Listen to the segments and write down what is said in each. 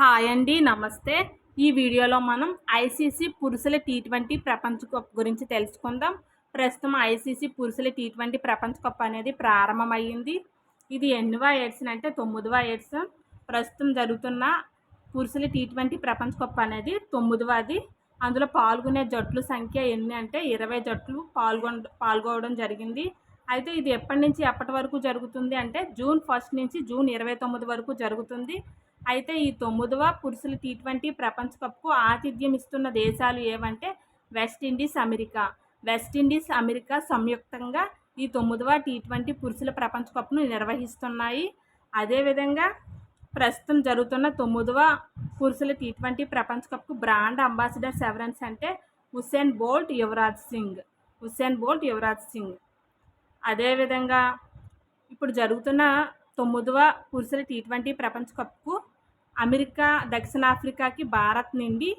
Hi అండి నమస్తే. ఈ వీడియోలో మనం ఐసీసీ పురుషుల టీ ట్వంటీ ప్రపంచ కప్ గురించి తెలుసుకుందాం. ప్రస్తుతం ఐసీసీ పురుషుల టీ ట్వంటీ ప్రపంచ కప్ అనేది ప్రారంభమైంది ఇది ఎన్నవ ఎడిషన్ అంటే తొమ్మిదవ ఎడిషన్. ప్రస్తుతం జరుగుతున్న పురుషుల టీ ట్వంటీ ప్రపంచ కప్ అనేది తొమ్మిదవది. అందులో పాల్గొనే జట్లు సంఖ్య ఎన్ని అంటే ఇరవై జట్లు పాల్గొ పాల్గొనడం జరిగింది. అయితే ఇది ఎప్పటి నుంచి ఎప్పటి వరకు జరుగుతుంది అంటే జూన్ ఫస్ట్ నుంచి జూన్ ఇరవై తొమ్మిది వరకు జరుగుతుంది. అయితే ఈ తొమ్మిదవ పురుషుల టీ ట్వంటీ ప్రపంచ కప్కు ఆతిథ్యం ఇస్తున్న దేశాలు ఏవంటే వెస్టిండీస్ అమెరికా. వెస్టిండీస్ అమెరికా సంయుక్తంగా ఈ తొమ్మిదవ టీ ట్వంటీ పురుషుల ప్రపంచ కప్ను నిర్వహిస్తున్నాయి. అదేవిధంగా ప్రస్తుతం జరుగుతున్న తొమ్మిదవ పురుషుల టీ ట్వంటీ ప్రపంచ కప్కు బ్రాండ్ అంబాసిడర్ సెవరెన్స్ అంటే Usain Bolt Yuvraj Singh. Usain Bolt Yuvraj Singh. అదేవిధంగా ఇప్పుడు జరుగుతున్న తొమ్మిదవ పురుషుల టీ ట్వంటీ ప్రపంచ కప్కు అమెరికా దక్షిణాఫ్రికాకి భారత్ నుండి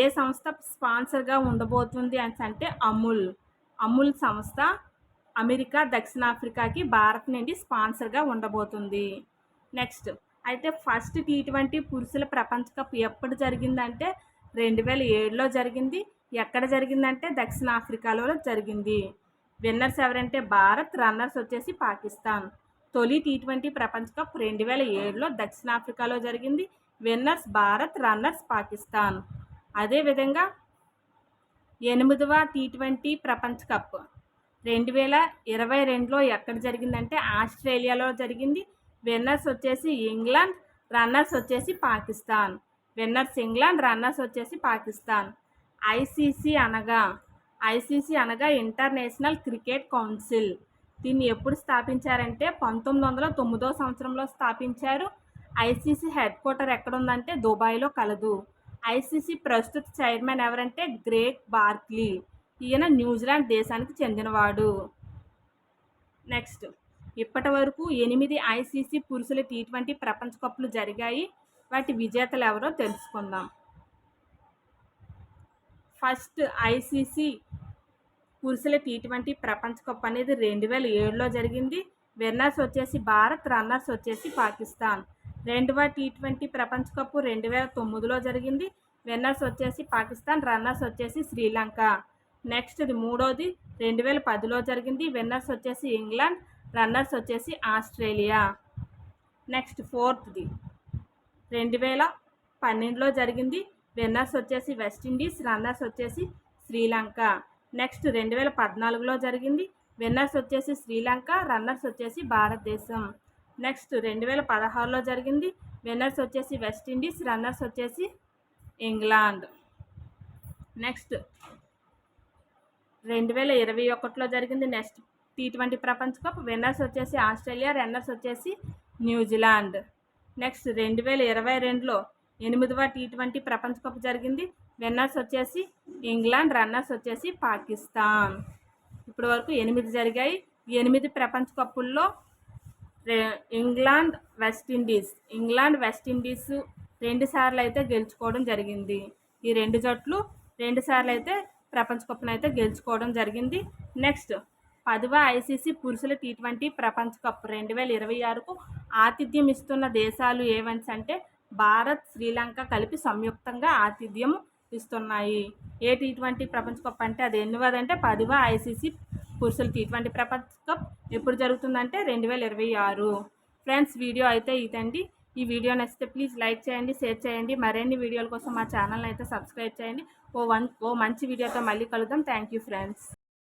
ఏ సంస్థ స్పాన్సర్గా ఉండబోతుంది అని అంటే అమూల్. అమూల్ సంస్థ అమెరికా దక్షిణాఫ్రికాకి భారత్ నుండి స్పాన్సర్గా ఉండబోతుంది. నెక్స్ట్ అయితే ఫస్ట్ టీ ట్వంటీ పురుషుల ప్రపంచ కప్ ఎప్పుడు జరిగిందంటే రెండు వేల ఏడులో జరిగింది. ఎక్కడ జరిగిందంటే దక్షిణాఫ్రికాలో జరిగింది. విన్నర్స్ ఎవరంటే భారత్ రన్నర్స్ వచ్చేసి పాకిస్తాన్. తొలి టీ ట్వంటీ ప్రపంచ కప్ రెండు వేల ఏడులో దక్షిణాఫ్రికాలో జరిగింది. Winners Bharat runners Pakistan. అదేవిధంగా ఎనిమిదవ టీ ట్వంటీ ప్రపంచ కప్ రెండు వేల ఇరవై రెండులో ఎక్కడ జరిగిందంటే ఆస్ట్రేలియాలో జరిగింది. విన్నర్స్ వచ్చేసి ఇంగ్లాండ్ రన్నర్స్ వచ్చేసి పాకిస్తాన్. విన్నర్స్ ఇంగ్లాండ్ రన్నర్స్ వచ్చేసి పాకిస్తాన్. ఐసీసీ అనగా ఐసీసీ అనగా ఇంటర్నేషనల్ క్రికెట్ కౌన్సిల్. దీన్ని ఎప్పుడు స్థాపించారంటే పంతొమ్మిది వందల తొమ్మిదో సంవత్సరంలో స్థాపించారు. ఐసీసీ హెడ్ క్వార్టర్ ఎక్కడుందంటే దుబాయ్లో కలదు. ఐసీసీ ప్రస్తుత చైర్మన్ ఎవరంటే గ్రేక్ బార్క్లీ. ఈయన న్యూజిలాండ్ దేశానికి చెందినవాడు. నెక్స్ట్ ఇప్పటి వరకు ఎనిమిది ఐసీసీ పురుషుల టీ ట్వంటీ ప్రపంచ కప్లు జరిగాయి. వాటి విజేతలు ఎవరో తెలుసుకుందాం. ఫస్ట్ ఐసీసీ పురుషుల టీ ట్వంటీ ప్రపంచ కప్ అనేది రెండు వేల ఏడులో జరిగింది. విన్నర్స్ వచ్చేసి భారత్ రన్నర్స్ వచ్చేసి పాకిస్తాన్. రెండవ టీ ట్వంటీ ప్రపంచ కప్ రెండు వేల తొమ్మిదిలో జరిగింది. విన్నర్స్ వచ్చేసి పాకిస్తాన్ రన్నర్స్ వచ్చేసి శ్రీలంక. నెక్స్ట్ది మూడోది రెండు వేల పదిలో జరిగింది. విన్నర్స్ వచ్చేసి ఇంగ్లాండ్ రన్నర్స్ వచ్చేసి ఆస్ట్రేలియా. నెక్స్ట్ ఫోర్త్ది రెండు వేల పన్నెండులో జరిగింది. విన్నర్స్ వచ్చేసి వెస్టిండీస్ రన్నర్స్ వచ్చేసి శ్రీలంక. నెక్స్ట్ రెండు వేల పద్నాలుగులో జరిగింది. విన్నర్స్ వచ్చేసి శ్రీలంక రన్నర్స్ వచ్చేసి భారతదేశం. నెక్స్ట్ రెండు వేల పదహారులో జరిగింది. విన్నర్స్ వచ్చేసి వెస్టిండీస్ రన్నర్స్ వచ్చేసి ఇంగ్లాండ్. నెక్స్ట్ రెండు వేల ఇరవై ఒకటిలో జరిగింది నెక్స్ట్ టీ ట్వంటీ ప్రపంచ కప్. విన్నర్స్ వచ్చేసి ఆస్ట్రేలియా రన్నర్స్ వచ్చేసి న్యూజిలాండ్. నెక్స్ట్ రెండు వేల ఇరవై రెండులో ఎనిమిదవ టీ ట్వంటీ ప్రపంచ కప్ జరిగింది. విన్నర్స్ వచ్చేసి ఇంగ్లాండ్ రన్నర్స్ వచ్చేసి పాకిస్తాన్. ఇప్పటి వరకు ఎనిమిది జరిగాయి. ఎనిమిది ప్రపంచ కప్పుల్లో England West Indies England West Indies రెండు సార్లు అయితే గెలుచుకోవడం జరిగింది. ఈ రెండు జట్లు రెండు సార్లు అయితే ప్రపంచ కప్ను అయితే గెలుచుకోవడం జరిగింది. నెక్స్ట్ పదవ ఐసీసీ పురుషుల టీ ట్వంటీ ప్రపంచ కప్ రెండు వేల ఇరవై ఆరుకు ఆతిథ్యం ఇస్తున్న దేశాలు ఏవన్స్ అంటే భారత్ శ్రీలంక కలిపి సంయుక్తంగా ఆతిథ్యం ఇస్తున్నాయి. ఏ టీ ట్వంటీ ప్రపంచ కప్ అంటే అది ఎన్నివదంటే పదివ ఐసీసీ పురుషుల టీ ట్వంటీ ప్రపంచ కప్ ఎప్పుడు జరుగుతుందంటే రెండు వేల ఇరవై ఆరు. ఫ్రెండ్స్ వీడియో అయితే ఇదండి. ఈ వీడియో నచ్చితే ప్లీజ్ లైక్ చేయండి షేర్ చేయండి. మరిన్ని వీడియోల కోసం మా ఛానల్ అయితే సబ్స్క్రైబ్ చేయండి. ఓ వన్ ఓ మంచి వీడియోతో మళ్ళీ కలుద్దాం. Thank you friends.